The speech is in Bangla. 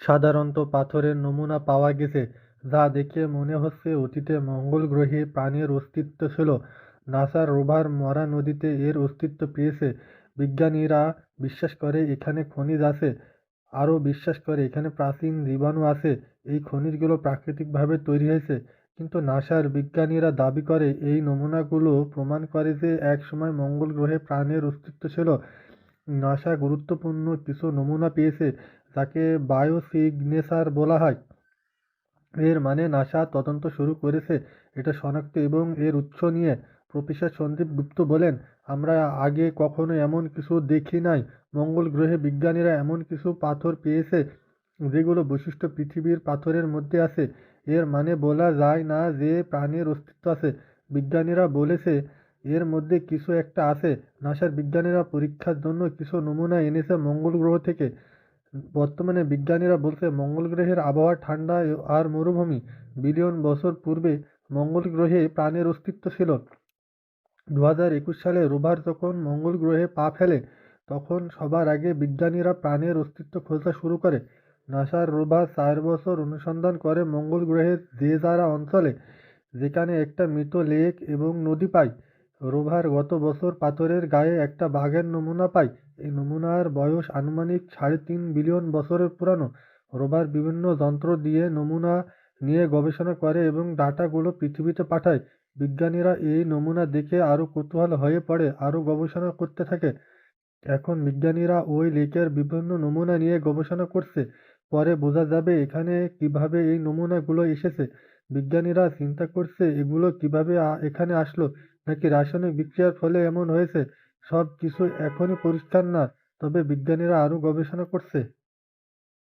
সাধারণত পাথরের নমুনা পাওয়া গেছে, যা দেখে মনে হচ্ছে অতীতে মঙ্গল গ্রহে প্রাণের অস্তিত্ব ছিল। নাসার রোভার মরা নদীতে এর অস্তিত্ব পেয়েছে। বিজ্ঞানীরা বিশ্বাস করে এখানে খনিজ আছে, আরও বিশ্বাস করে এখানে প্রাচীন জীবাণু আছে। এই খনিজগুলো প্রাকৃতিকভাবে তৈরি হয়েছে, কিন্তু নাসার বিজ্ঞানীরা দাবি করে এই নমুনাগুলো প্রমাণ করে যে একসময় মঙ্গল গ্রহে প্রাণের অস্তিত্ব ছিল। নাসা গুরুত্বপূর্ণ কিছু নমুনা পেয়েছে যাকে বায়োসিগনেচার বলা হয়। এর মানে নাসা তদন্ত শুরু করেছে। এটা শনাক্ত এবং এর উৎস নিয়ে প্রফেসর সন্দীপ গুপ্ত বলেন, আমরা আগে কখনো এমন কিছু দেখি নাই। মঙ্গল গ্রহে বিজ্ঞানীরা এমন কিছু পাথর পেয়েছে যেগুলো বৈশিষ্ট্য পৃথিবীর পাথরের মধ্যে আছে। এর মানে বলা যায় না যে প্রাণের অস্তিত্ব আছে। বিজ্ঞানীরা বলেছে, এর মধ্যে কিছু একটা আছে। নাসার বিজ্ঞানীরা পরীক্ষার জন্য কিছু নমুনা এনেছে মঙ্গল গ্রহ থেকে। বর্তমানে বিজ্ঞানীরা বলছে, মঙ্গল গ্রহের আবহাওয়া ঠান্ডা আর মরুভূমি। বিলিয়ন বছর পূর্বে মঙ্গল গ্রহে প্রাণের অস্তিত্ব ছিল। দু হাজার একুশ সালে রোভার যখন মঙ্গল গ্রহে পা ফেলে, তখন সবার আগে বিজ্ঞানীরা প্রাণের অস্তিত্ব খোঁজা শুরু করে। নাসার রোভার চার বছর অনুসন্ধান করে মঙ্গল গ্রহের জেজারা অঞ্চলে, যেখানে একটা মৃত লেক এবং নদী পায়। রোভার গত বছর পাথরের গায়ে একটা বাঘের নমুনা পায়। এই নমুনার বয়স আনুমানিক সাড়ে তিন বিলিয়ন বছরের পুরানো। রোভার বিভিন্ন যন্ত্র দিয়ে নমুনা নিয়ে গবেষণা করে এবং ডাটাগুলো পৃথিবীতে পাঠায়। বিজ্ঞানীরা এই নমুনা দেখে আরও কৌতূহল হয়ে পড়ে, আরও গবেষণা করতে থাকে। এখন বিজ্ঞানীরা ওই লেকের বিভিন্ন নমুনা নিয়ে গবেষণা করছে। পরে বোঝা যাবে এখানে কীভাবে এই নমুনাগুলো এসেছে। বিজ্ঞানীরা চিন্তা করছে, এগুলো কীভাবে এখানে আসলো? নাকি রাসায়নিক বিক্রিয়ার ফলে এমন হয়েছে? সব কিছু এখনই পরিষ্কার না তবে বিজ্ঞানীরা আরও গবেষণা করছে।